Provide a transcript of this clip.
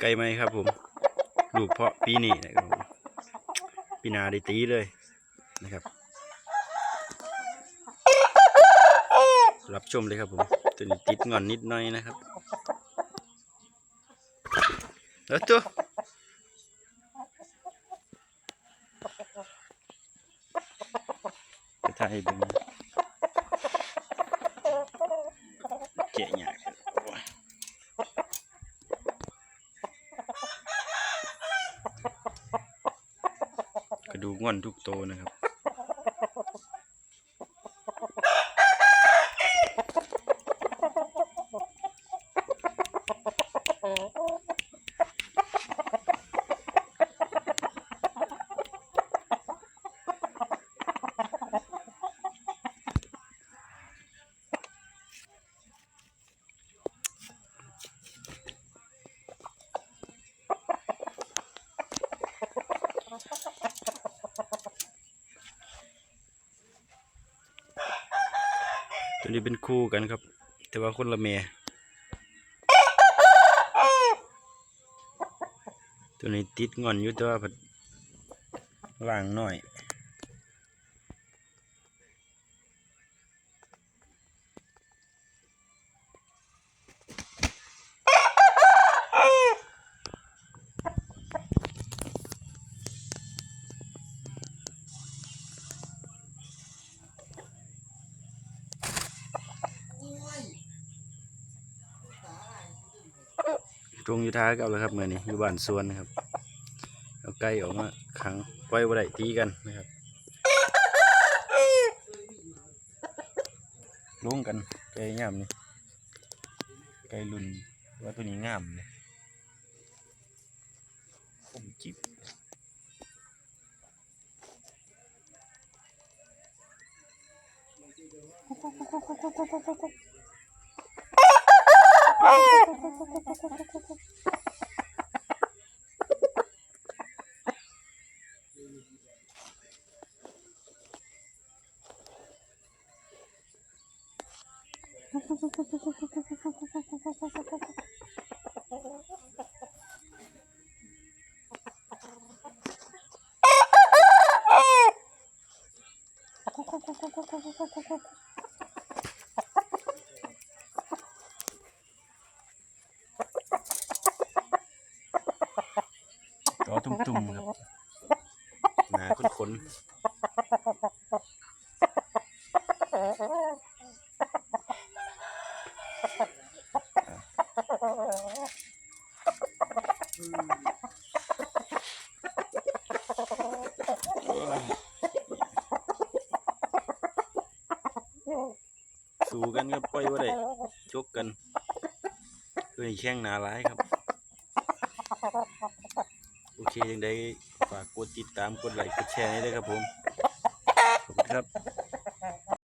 ไก่ไหมครับผมลูกเพาะปีนี้นะครับผมปีนาได้ตีเลยนะครับ รับชมเลยครับผมตัวนี้ติดงอนนิดหน่อยนะครับแล้วตัวจะถ่ายเบึงแกะยากครับโอ้ยกระ ดูง่อนทุกโตนะครับ ตัวนี้เป็นคู่กันครับ แต่ว่าคนละเมียตัวนี้ติดงอนอยู่แต่ว่าเพิ่นล่างหน่อย ตรงอยู่ท้ากับเลยครับเมื่อนี้อยู่บ้านสวนนะครับเอาไก่ออกมาขังไว้บ่ได้ตีกันนะครับลุงกันไก่งามนี่ไก่รุ่นว่าตัวนี้งามเลยผมจิบ ก็ตุ่มๆครับหนาขนๆ สู้กันครับปล่อยว่าได้จกกันตัวนี้แข้งหนาร้ายครับ โอเคยังได้ฝากกดติดตามกดไลค์กดแชร์ให้ด้วยครับผม ขอบคุณครับ